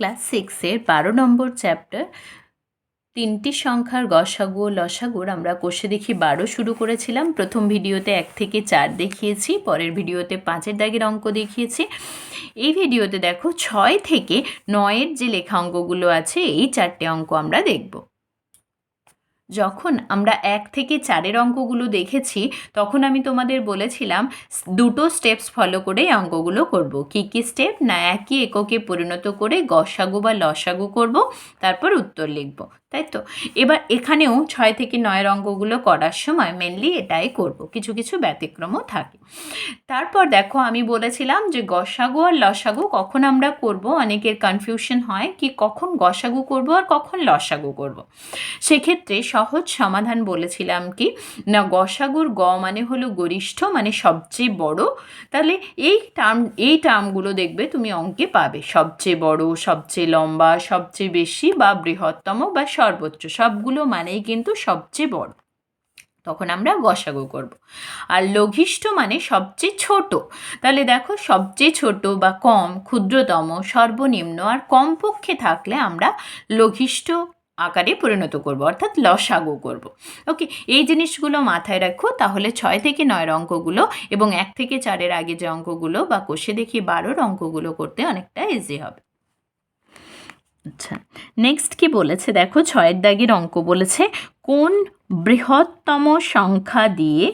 Class সিক্সের বারো নম্বর chapter তিনটি সংখ্যার গসাগু লসাগুর আমরা কষে দেখি বারো শুরু করেছিলাম। প্রথম ভিডিওতে এক থেকে চার দেখিয়েছি, পরের ভিডিওতে পাঁচের দাগের অঙ্ক দেখিয়েছি। এই ভিডিওতে দেখো ছয় থেকে নয়ের যে লেখা অঙ্কগুলো আছে, এই চারটে অঙ্ক আমরা দেখব। যখন আমরা এক থেকে চারের অঙ্কগুলো দেখেছি, তখন আমি তোমাদের বলেছিলাম, দুটো স্টেপস ফলো করে অঙ্কগুলো করব। কি কি স্টেপ না একই এককে পরিণত করে গসাগু বা লসাগু করব, তারপর উত্তর লিখব, তাই তো? এবার এখানেও ছয় থেকে নয়ের অঙ্কগুলো করার সময় মেনলি এটাই করব, কিছু কিছু ব্যতিক্রমও থাকে। তারপর দেখো, আমি বলেছিলাম যে গসাগু আর লসাগু কখন আমরা করব? অনেকের কনফিউশন হয়, কি কখন গসাগু করব আর কখন লসাগু করব। সেক্ষেত্রে সহজ সমাধান বলেছিলাম কি? না, গসাগুর গ মানে হলো গরিষ্ঠ মানে সবচেয়ে বড়। তাহলে এই টার্ম, এই টার্মগুলো দেখবে তুমি অঙ্কে পাবে। সবচেয়ে বড়, সবচেয়ে লম্বা, সবচেয়ে বেশি বা বৃহত্তম বা সর্বোচ্চ, সবগুলো মানেই কিন্তু সবচেয়ে বড়। তখন আমরা গসাগু করব। আর লঘিষ্ঠ মানে সবচেয়ে ছোট। তাহলে দেখো, সবচেয়ে ছোট বা কম, ক্ষুদ্রতম, সর্বনিম্ন আর কমপক্ষে থাকলে আমরা লঘিষ্ঠ আকারে পরিণত করব, অর্থাৎ লসাগু করব। ওকে এই জিনিসগুলো মাথায় রাখো, তাহলে ছয় থেকে নয়ের অঙ্কগুলো এবং এক থেকে চারের আগে যে অঙ্কগুলো বা কোষে দেখি বারোর অঙ্কগুলো করতে অনেকটা ইজি হবে। আচ্ছা নেক্সট কি বলেছে? দেখো, ছয়ের দাগের অঙ্ক বলেছে, কোন বৃহত্তম সংখ্যা দিয়ে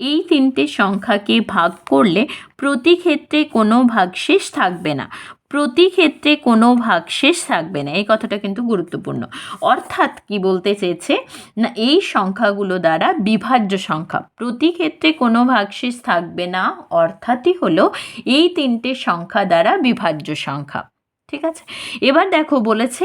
এই তিনটে সংখ্যাকে ভাগ করলে প্রতি ক্ষেত্রে কোনো ভাগশেষ থাকবে না? প্রতি ক্ষেত্রে কোনো ভাগশেষ থাকবে না। এই কথাটা কিন্তু গুরুত্বপূর্ণ। অর্থাৎ কি বলতে চেয়েছে? না, এই সংখ্যাগুলো দ্বারা বিভাজ্য সংখ্যা। প্রতি ক্ষেত্রে কোনো ভাগশেষ থাকবে না, অর্থাৎই হলো এই তিনটে সংখ্যা দ্বারা বিভাজ্য সংখ্যা। ঠিক আছে? এবার দেখো বলেছে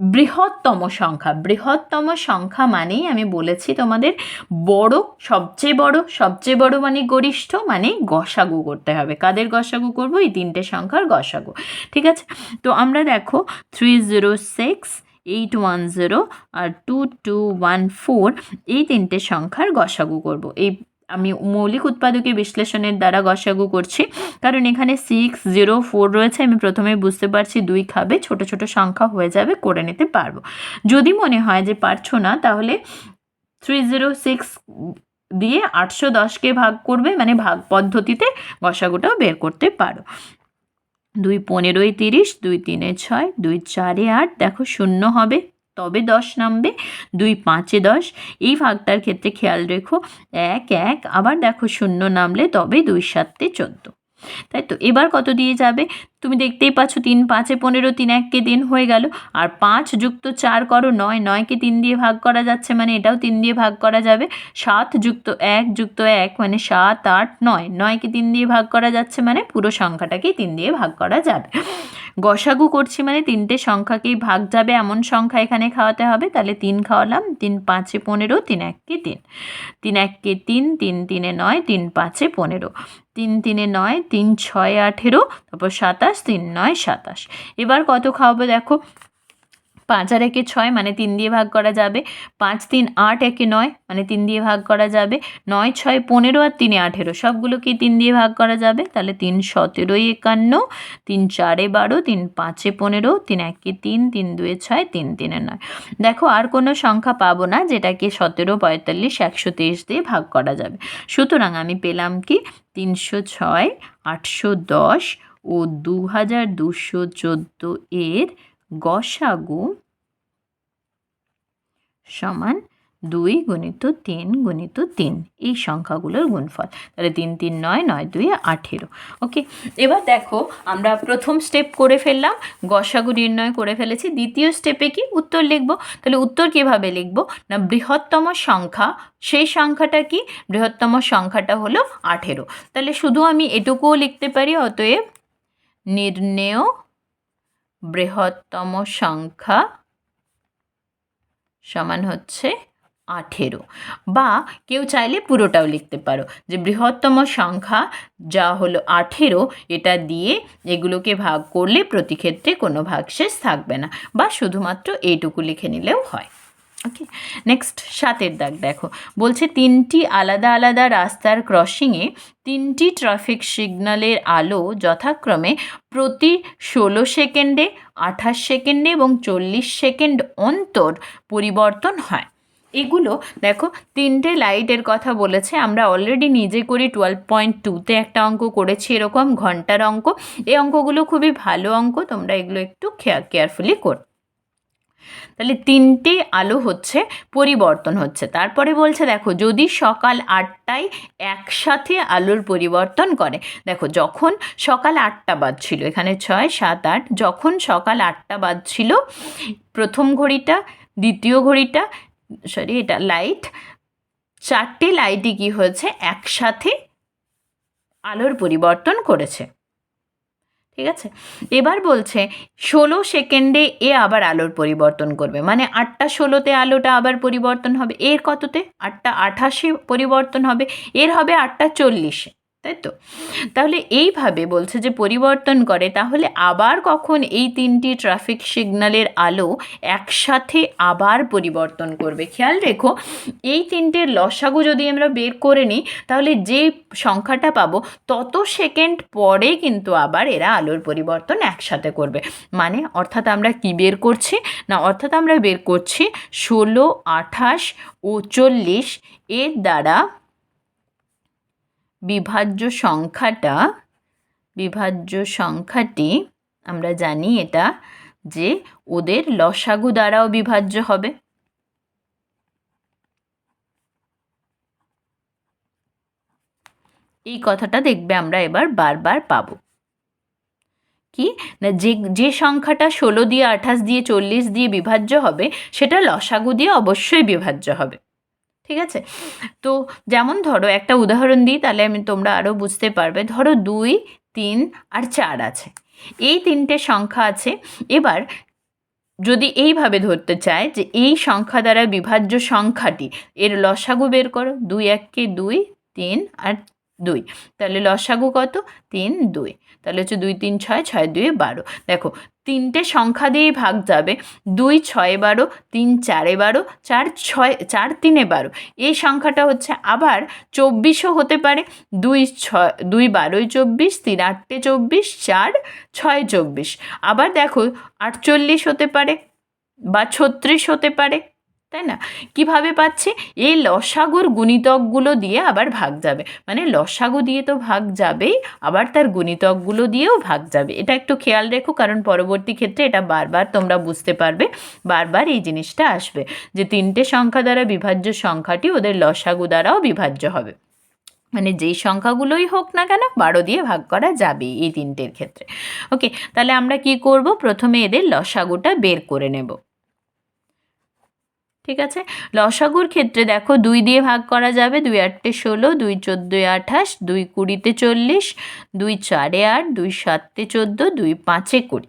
বৃহত্তম সংখ্যা। বৃহত্তম সংখ্যা মানেই আমি বলেছি তোমাদের বড়, সবচেয়ে বড় সবচেয়ে বড় মানে গরিষ্ঠ মানে গসাগু করতে হবে। কাদের গসাগু করব? এই তিনটে সংখ্যার গসাগু। ঠিক আছে? তো আমরা দেখো three zero six eight one zero আর টু টু ওয়ান ফোর এই তিনটে সংখ্যার গসাগু করব। এই আমি মৌলিক উৎপাদকে বিশ্লেষণের দ্বারা গসাগু করছি। কারণ এখানে সিক্স জিরো ফোর রয়েছে, আমি প্রথমে বুঝতে পারছি দুই খাবে, ছোট ছোট সংখ্যা হয়ে যাবে, করে নিতে পারব। যদি মনে হয় যে পারছ না, তাহলে থ্রি জিরো সিক্স দিয়ে আটশো দশকে ভাগ করবে মানে ভাগ পদ্ধতিতে গসাগুটাও বের করতে পারো। দুই পনেরোই তিরিশ, দুই তিনে ছয়, দুই চারে আট, দেখো শূন্য হবে। তবে দশ নামবে, দুই পাঁচে দশ। এই ভাগটার ক্ষেত্রে খেয়াল রেখো, এক এক, আবার দেখো শূন্য নামলে তবে দুই সাতে চোদ্দ। তাই তো? এবার কত দিয়ে যাবে? তুমি দেখতেই পাচ্ছ তিন পাঁচে পনেরো, তিন এককে দিন হয়ে গেল। আর পাঁচ যুক্ত চার করো, নয়, নয়কে তিন দিয়ে ভাগ করা যাচ্ছে মানে এটাও তিন দিয়ে ভাগ করা যাবে। সাত যুক্ত এক যুক্ত এক মানে সাত, আট, নয়, নয়কে তিন দিয়ে ভাগ করা যাচ্ছে মানে পুরো সংখ্যাটাকেই তিন দিয়ে ভাগ করা যাবে। গসাগু করছি মানে তিনটে সংখ্যাকেই ভাগ যাবে, এমন সংখ্যা এখানে খাওয়াতে হবে। তাহলে তিন খাওয়ালাম, তিন পাঁচে পনেরো, তিন এককে তিন। তিন এককে তিন তিন তিনে নয়, তিন পাঁচে পনেরো। তিন তিনে নয়, তিন ছয় আঠেরো, তারপর সাতাশ তিন নয়, সাতাশ। এবার কত খাওয়াবো দেখো? পাঁচ আর একে ছয় মানে তিন দিয়ে ভাগ করা যাবে। পাঁচ, তিন, আট, একে নয় মানে তিন দিয়ে ভাগ করা যাবে। নয়, ছয়, পনেরো আর তিনে আঠেরো। সবগুলোকে তিন দিয়ে ভাগ করা যাবে? তাহলে তিন সতেরোই একান্ন, তিন চারে বারো, তিন পাঁচে পনেরো, তিন একে তিন তিন দুয়ে ছয়, তিন তিনে নয়। দেখো, আর কোনো সংখ্যা পাবো না যেটাকে সতেরো, পঁয়তাল্লিশ, একশো তেইশ দিয়ে ভাগ করা যাবে। সুতরাং আমি পেলাম কি? তিনশো ছয়, আটশো দশ ও দু হাজার দুশো চোদ্দ এর গসাগু সমান দুই গুণিত তিন গুণিত তিন। এই সংখ্যাগুলোর গুণফল। তাহলে তিন তিন, নয় নয়, দুই, আঠেরো। ওকে, এবার দেখো আমরা প্রথম স্টেপ করে ফেললাম, গসাগু নির্ণয় করে ফেলেছি। দ্বিতীয় স্টেপে কি? উত্তর লিখব। তাহলে উত্তর কীভাবে লিখব? না, বৃহত্তম সংখ্যা, সেই সংখ্যাটা কি? বৃহত্তম সংখ্যাটা হলো আঠেরো। তাহলে শুধু আমি এটুকুও লিখতে পারি, অতএব নির্ণেয়, বৃহত্তম সংখ্যা সমান হচ্ছে আঠেরো। বা কেউ চাইলে পুরোটাও লিখতে পারো। যে বৃহত্তম সংখ্যা যা হলো আঠেরো, এটা দিয়ে এগুলোকে ভাগ করলে প্রতি ক্ষেত্রে কোনো ভাগশেষ থাকবে না। বা শুধুমাত্র এইটুকু লিখে নিলেও হয়। ওকে নেক্সট সাতের দাগ দেখো। বলছে, তিনটি আলাদা আলাদা রাস্তার ক্রসিংয়ে তিনটি ট্রাফিক সিগন্যালের আলো যথাক্রমে প্রতি ষোলো সেকেন্ডে, আঠাশ সেকেন্ডে এবং চল্লিশ সেকেন্ড অন্তর পরিবর্তন হয়। এগুলো দেখো, তিনটে লাইটের কথা বলেছে। আমরা অলরেডি নিজে করি টুয়েলভ পয়েন্ট টুতে একটা অঙ্ক করেছি এরকম, ঘণ্টার অঙ্ক। এই অঙ্কগুলো খুবই ভালো অঙ্ক, তোমরা এগুলো একটু কেয়ারফুলি কর তাহলে তিনটে আলো হচ্ছে, পরিবর্তন হচ্ছে। তারপরে বলছে, দেখো, যদি সকাল আটটায় একসাথে আলোর পরিবর্তন করে, দেখো, যখন সকাল আটটা বাজছিল, এখানে ছয়, সাত, আট, যখন সকাল আটটা বাজছিল, প্রথম ঘড়িটা, দ্বিতীয় ঘড়িটা, সরি, এটা লাইট, চারটে লাইটই কী হয়েছে? একসাথে আলোর পরিবর্তন করেছে। ঠিক আছে? এবার বলছে, ষোলো সেকেন্ডে এ আবার আলোর পরিবর্তন করবে। মানে আটটা ষোলোতে আলোটা আবার পরিবর্তন হবে। এর কততে? আটটা আঠাশে পরিবর্তন হবে। এর হবে আটটা চল্লিশে। তাই তো? তাহলে এইভাবে বলছে যে পরিবর্তন করে, তাহলে আবার কখন এই তিনটি ট্রাফিক সিগন্যালের আলো একসাথে আবার পরিবর্তন করবে? খেয়াল রেখো, এই তিনটের লসাগু যদি আমরা বের করে নিই, তাহলে যে সংখ্যাটা পাবো, তত সেকেন্ড পরে কিন্তু আবার এরা আলোর পরিবর্তন একসাথে করবে। মানে অর্থাৎ আমরা কি বের করছি? না, অর্থাৎ আমরা বের করছি ষোলো, আঠাশ ও চল্লিশ এর দ্বারা বিভাজ্য সংখ্যাটা, বিভাজ্য সংখ্যাটি আমরা জানি এটা যে ওদের লসাগু দ্বারাও বিভাজ্য হবে। এই কথাটা দেখবে আমরা এবার বারবার পাব। কি? না, যে যে সংখ্যাটা ষোলো দিয়ে আঠাশ দিয়ে চল্লিশ দিয়ে বিভাজ্য হবে, সেটা লসাগু দিয়ে অবশ্যই বিভাজ্য হবে। ঠিক আছে? তো যেমন ধরো একটা উদাহরণ দিই, তাহলে আমি তোমরা আরও বুঝতে পারবে। ধরো দুই, তিন আর চার আছে। এই তিনটে সংখ্যা আছে। এবার যদি এইভাবে ধরতে চায় যে এই সংখ্যা দ্বারা বিভাজ্য সংখ্যাটি, এর লসাগু বের করো। দুই এককে দুই, তিন আর দুই। তাহলে লসাগু কত? তিন, দুই। তাহলে হচ্ছে দুই, তিন, ছয় ছয়, দুই, বারো। দেখো, তিনটে সংখ্যা দিয়েই ভাগ যাবে। দুই, ছয়, বারো, তিন, চারে, বারো, চার, ছয়, চার, তিনে, বারো। এই সংখ্যাটা হচ্ছে আবার চব্বিশও হতে পারে। দুই, ছয়, দুই, বারোই চব্বিশ, তিন আটটে চব্বিশ, চার, ছয়, চব্বিশ। আবার দেখো, আটচল্লিশ হতে পারে বা ছত্রিশ হতে পারে। তাই না? কীভাবে পাচ্ছে? এই লসাগুর গুণিতকগুলো দিয়ে আবার ভাগ যাবে। মানে লসাগু দিয়ে তো ভাগ যাবেই, আবার তার গুণিতকগুলো দিয়েও ভাগ যাবে। এটা একটু খেয়াল রেখো, কারণ পরবর্তী ক্ষেত্রে এটা বারবার তোমরা বুঝতে পারবে, বারবার এই জিনিসটা আসবে যে তিনটে সংখ্যা দ্বারা বিভাজ্য সংখ্যাটি ওদের লসাগু দ্বারাও বিভাজ্য হবে। মানে যেই সংখ্যাগুলোই হোক না কেন, বারো দিয়ে ভাগ করা যাবে এই তিনটের ক্ষেত্রে। ওকে, তাহলে আমরা কি করব? প্রথমে এদের লসাগুটা বের করে নেব। ঠিক আছে? লসাগুর ক্ষেত্রে দেখো দুই দিয়ে ভাগ করা যাবে, দুই আটটে ষোলো, দুই চোদ্দোয় আঠাশ, দুই কুড়িতে চল্লিশ, দুই চারে আট, দুই সাতে চোদ্দ, দুই পাঁচে কুড়ি।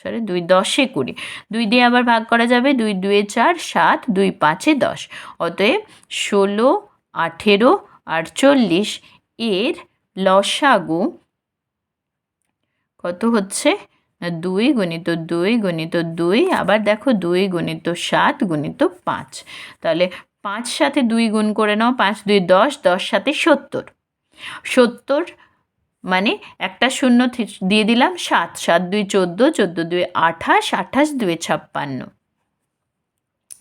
সরি দুই দশে কুড়ি। দুই দিয়ে আবার ভাগ করা যাবে, দুই দুয়ে চার, সাত, দুই পাঁচে দশ। অতএব ষোলো, আঠেরো আর চল্লিশ এর লসাগু কত হচ্ছে? দুই গণিত দুই গণিত দুই, আবার দেখো দুই গণিত সাত গণিত পাঁচ। তাহলে পাঁচ সাথে দুই গুণ করে নাও, পাঁচ, দুই, দশ দশ সাথে সত্তর। সত্তর মানে একটা শূন্য দিয়ে দিলাম সাত। সাত, দুই, চোদ্দ চোদ্দ, দুই, আঠাশ আঠাশ, দুই, ছাপ্পান্ন।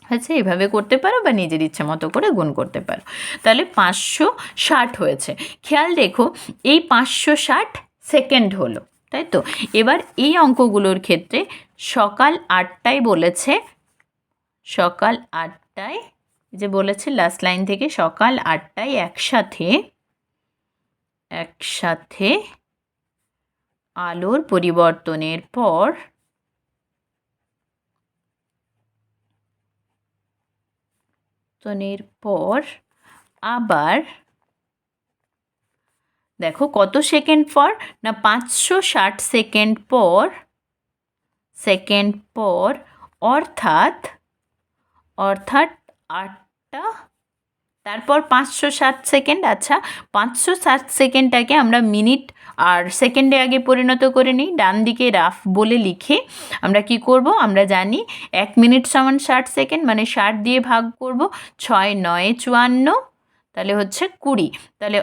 আচ্ছা এভাবে করতে পারো বা নিজের ইচ্ছে মতো করে গুণ করতে পারো। তাহলে পাঁচশো ষাট হয়েছে। খেয়াল রেখো, এই পাঁচশো ষাট সেকেন্ড হলো। তাই তো এবার এই অঙ্কগুলোর ক্ষেত্রে সকাল আটটায় বলেছে, সকাল আটটায় যে বলেছে লাস্ট লাইন থেকে, সকাল আটটায় একসাথে একসাথে আলোর পরিবর্তনের পর পর আবার দেখো, কত সেকেন্ড পর? না, পাঁচশো ষাট সেকেন্ড পর সেকেন্ড পর, অর্থাৎ অর্থাৎ আটটা, তারপর পাঁচশো ষাট সেকেন্ড আচ্ছা পাঁচশো ষাট সেকেন্ডটাকে আমরা মিনিট আর সেকেন্ডে আগে পরিণত করে নিই, ডান দিকে রাফ বলে লিখে, আমরা কি করব? আমরা জানি এক মিনিট সমান ষাট সেকেন্ড মানে ষাট দিয়ে ভাগ করব, ছয়, নয়, চুয়ান্ন, তাহলে হচ্ছে কুড়ি, তাহলে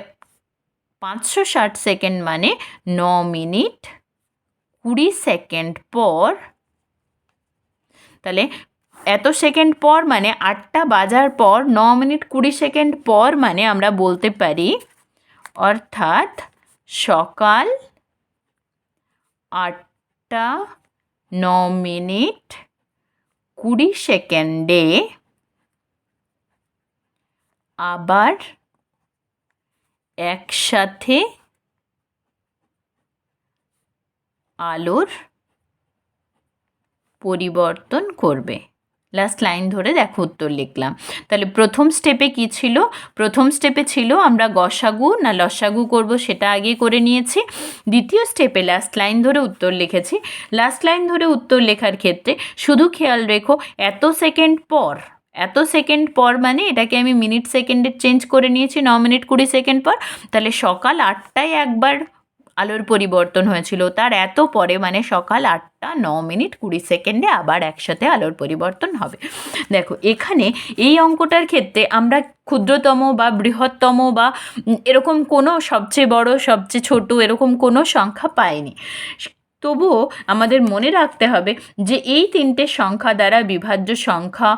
পাঁচশো ষাট সেকেন্ড মানে ন মিনিট কুড়ি সেকেন্ড পর। তাহলে এত সেকেন্ড পর মানে আটটা বাজার পর, ন মিনিট কুড়ি সেকেন্ড পর মানে আমরা বলতে পারি অর্থাৎ সকাল আটটা ন মিনিট কুড়ি সেকেন্ডে আবার একসাথে আলোর পরিবর্তন করবে। লাস্ট লাইন ধরে দেখো উত্তর লিখলাম। তাহলে প্রথম স্টেপে কি ছিল? প্রথম স্টেপে ছিল আমরা গসাগু না লসাগু করব সেটা আগে করে নিয়েছি। দ্বিতীয় স্টেপে লাস্ট লাইন ধরে উত্তর লিখেছি। লাস্ট লাইন ধরে উত্তর লেখার ক্ষেত্রে শুধু খেয়াল রেখো, এত সেকেন্ড পর এত সেকেন্ড পর মানে এটাকে আমি মিনিট সেকেন্ডে চেঞ্জ করে নিয়েছি, ন মিনিট কুড়ি সেকেন্ড পর। তাহলে সকাল আটটায় একবার আলোর পরিবর্তন হয়েছিল। তার এত পরে মানে সকাল আটটা, ন মিনিট কুড়ি সেকেন্ডে আবার একসাথে আলোর পরিবর্তন হবে। দেখো, এখানে এই অঙ্কটার ক্ষেত্রে আমরা ক্ষুদ্রতম বা বৃহত্তম বা এরকম কোনো সবচেয়ে বড়, সবচেয়ে ছোট এরকম কোনো সংখ্যা পাইনি। তবুও আমাদের মনে রাখতে হবে যে এই তিনটে সংখ্যা দ্বারা বিভাজ্য সংখ্যা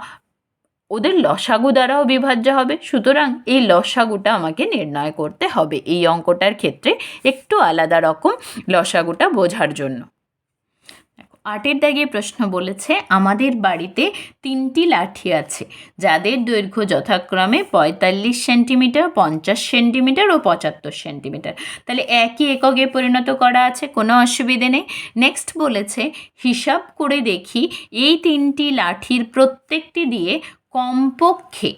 ওদের লসাগু দ্বারাও বিভাজ্য হবে। সুতরাং এই লসাগুটা আমাকে নির্ণয় করতে হবে এই অঙ্কটার ক্ষেত্রে একটু আলাদা রকম লসাগুটা বোঝার জন্য। আটের দাগে প্রশ্ন বলেছে, আমাদের বাড়িতে তিনটি লাঠি আছে, যাদের দৈর্ঘ্য যথাক্রমে পঁয়তাল্লিশ সেন্টিমিটার, পঞ্চাশ সেন্টিমিটার ও পঁচাত্তর সেন্টিমিটার। তাহলে একই এককে পরিণত করা আছে, কোনো অসুবিধে নেই। নেক্সট বলেছে, হিসাব করে দেখি, এই তিনটি লাঠির প্রত্যেকটি দিয়ে কমপক্ষে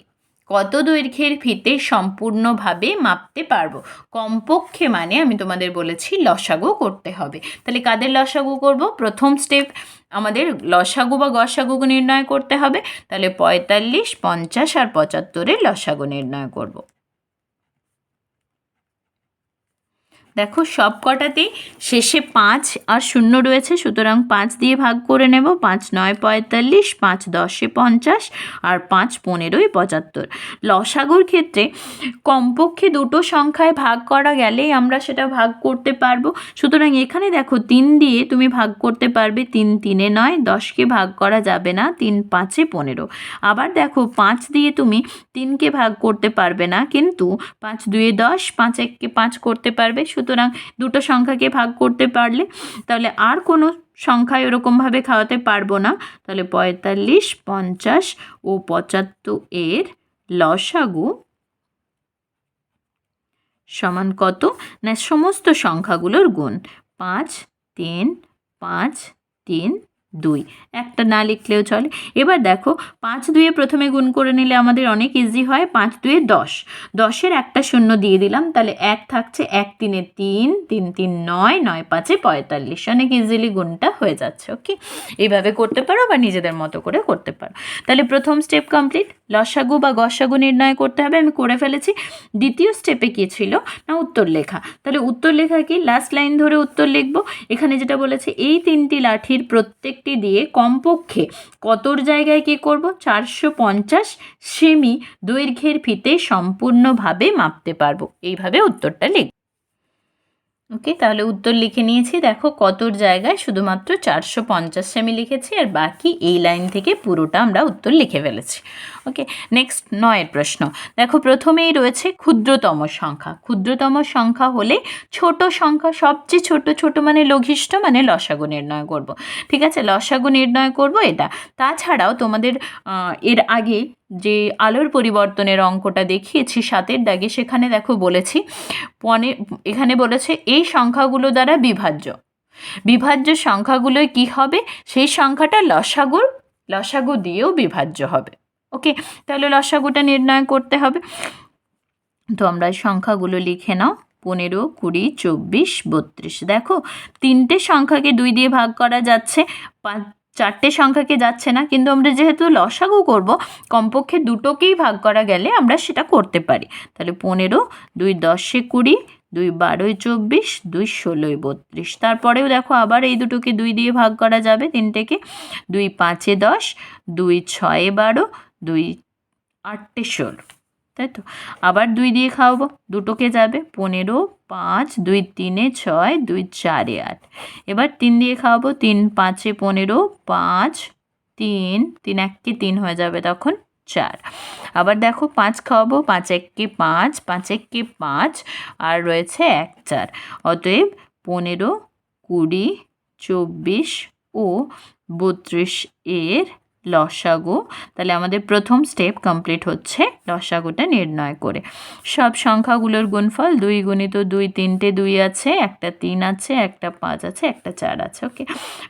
কত দৈর্ঘ্যের ফিতে সম্পূর্ণভাবে মাপতে পারব? কমপক্ষে মানে আমি তোমাদের বলেছি লসাগু করতে হবে। তাহলে কাদের লসাগু করব? প্রথম স্টেপ আমাদের লসাগু বা গসাগু নির্ণয় করতে হবে। তাহলে পঁয়তাল্লিশ, পঞ্চাশ আর পঁচাত্তরের লসাগু নির্ণয় করব। দেখো সব কটাতেই শেষে পাঁচ আর শূন্য রয়েছে, সুতরাং পাঁচ দিয়ে ভাগ করে নেব, পাঁচ নয় পঁয়তাল্লিশ, পাঁচ দশে পঞ্চাশ আর পাঁচ পনেরোই পঁচাত্তর। লসাগুর ক্ষেত্রে কমপক্ষে দুটো সংখ্যায় ভাগ করা গেলেই আমরা সেটা ভাগ করতে পারব। সুতরাং এখানে দেখো তিন দিয়ে তুমি ভাগ করতে পারবে, তিন তিনে নয়, দশকে ভাগ করা যাবে না, তিন পাঁচে পনেরো। আবার দেখো পাঁচ দিয়ে তুমি তিনকে ভাগ করতে পারবে না, কিন্তু পাঁচ দুয়ে দশ, পাঁচ এককে পাঁচ করতে পারবে সুতরাং দুটো সংখ্যাকে ভাগ করতে পারলে তাহলে আর কোনো সংখ্যায় ওরকমভাবে খাওয়াতে পারব না। তাহলে পঁয়তাল্লিশ, পঞ্চাশ ও পঁচাত্তর এর লসাগু সমান কত? না, সমস্ত সংখ্যাগুলোর গুণ। পাঁচ, তিন পাঁচ, তিন দুই। একটা না লিখলেও চলে। এবার দেখো, পাঁচ দুয়ে প্রথমে গুণ করে নিলে আমাদের অনেক ইজি হয়, পাঁচ দুয়ে দশ। দশের একটা শূন্য দিয়ে দিলাম, তাহলে এক থাকছে এক তিনে তিন তিন তিন নয় নয় পাঁচে পঁয়তাল্লিশ। অনেক ইজিলি গুণটা হয়ে যাচ্ছে ওকে এইভাবে করতে পারো বা নিজেদের মতো করে করতে পারো। তাহলে প্রথম স্টেপ কমপ্লিট লসাগু বা গসাগু নির্ণয় করতে হবে, আমি করে ফেলেছি। দ্বিতীয় স্টেপে কী ছিল? না, উত্তর লেখা। তাহলে উত্তর লেখা কি? লাস্ট লাইন ধরে উত্তর লিখব। এখানে যেটা বলেছে, এই তিনটি লাঠির প্রত্যেকটি দিয়ে কমপক্ষে কতর জায়গায় কি করব? চারশো পঞ্চাশ সেমি দৈর্ঘ্যের ফিতে সম্পূর্ণভাবে মাপতে পারব। এইভাবে উত্তরটা লিখ ওকে তাহলে উত্তর লিখে নিয়েছি। দেখো কতর জায়গায় শুধুমাত্র চারশো পঞ্চাশ সেমি লিখেছি আর বাকি এই লাইন থেকে পুরোটা আমরা উত্তর লিখে ফেলেছি। ওকে নেক্সট নয়ের প্রশ্ন। দেখো প্রথমেই রয়েছে ক্ষুদ্রতম সংখ্যা। ক্ষুদ্রতম সংখ্যা হলে ছোট সংখ্যা সবচেয়ে ছোট ছোট মানে লঘিষ্ঠ মানে লসাগু নির্ণয় করব। ঠিক আছে, লসাগু নির্ণয় করব এটা। তাছাড়াও তোমাদের এর আগে যে আলোর পরিবর্তনের অঙ্কটা দেখিয়েছি সাতের দাগে, সেখানে দেখো বলেছি, পনে, এখানে বলেছে এই সংখ্যাগুলো দ্বারা বিভাজ্য। বিভাজ্য সংখ্যাগুলোয় কি হবে? সেই সংখ্যাটা লসাগুর লসাগু দিয়েও বিভাজ্য হবে। ওকে, তাহলে লসাগুটা নির্ণয় করতে হবে। তো আমরা সংখ্যাগুলো লিখে নাও, পনেরো, কুড়ি, চব্বিশ, বত্রিশ। দেখো, তিনটে সংখ্যাকে দুই দিয়ে ভাগ করা যাচ্ছে চারটে সংখ্যাকে যাচ্ছে না, কিন্তু আমরা যেহেতু লসাগু করব, কমপক্ষে দুটোকেই ভাগ করা গেলে আমরা সেটা করতে পারি। তাহলে পনেরো, দুই দশে কুড়ি, দুই বারোই চব্বিশ, দুই ষোলোই বত্রিশ। তারপরেও দেখো আবার এই দুটোকে দুই দিয়ে ভাগ করা যাবে তিনটেকে। দুই পাঁচে দশ, দুই ছয়ে বারো, দুই আটটে ষোলো। তাই তো? আবার দুই দিয়ে খাওয়াবো। দুটোকে যাবে পনেরো, পাঁচ, দুই তিনে ছয়, দুই চারে আট। এবার তিন দিয়ে খাওয়াবো। তিন, পাঁচে পনেরো, পাঁচ, তিন তিন এককে তিন হয়ে যাবে তখন চার। আবার দেখো পাঁচ খাওয়াবো। পাঁচ এককে পাঁচ পাঁচ এককে পাঁচ, আর রয়েছে এক চার। অতএব পনেরো, কুড়ি, চব্বিশ ও বত্রিশ এর লসাগু। তাহলে আমাদের প্রথম স্টেপ কমপ্লিট হচ্ছে লসাগুটা নির্ণয় করে। সব সংখ্যাগুলোর গুণফল দুই গুণিত দুই তিনটে দুই আছে, একটা তিন আছে, একটা পাঁচ আছে, একটা চার আছে ওকে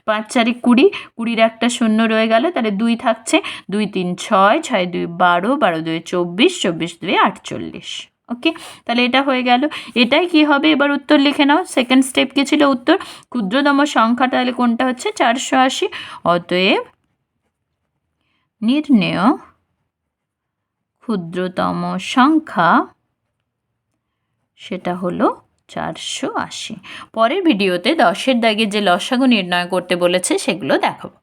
পাঁচ চারে কুড়ি, কুড়ির একটা শূন্য রয়ে গেল, তাহলে দুই থাকছে, দুই তিন ছয় ছয় দুই বারো বারো দুই চব্বিশ চব্বিশ দুই আটচল্লিশ ওকে তাহলে এটা হয়ে গেল। এটাই কি হবে? এবার উত্তর লিখে নাও। সেকেন্ড স্টেপ কি ছিল উত্তর? ক্ষুদ্রতম সংখ্যা তাহলে কোনটা হচ্ছে? চারশো আশি। অতএব নির্ণেয়। ক্ষুদ্রতম সংখ্যা, সেটা হলো চারশো আশি। পরের ভিডিওতে দশের দাগে যে লসাগু নির্ণয় করতে বলেছে, সেগুলো দেখাবো।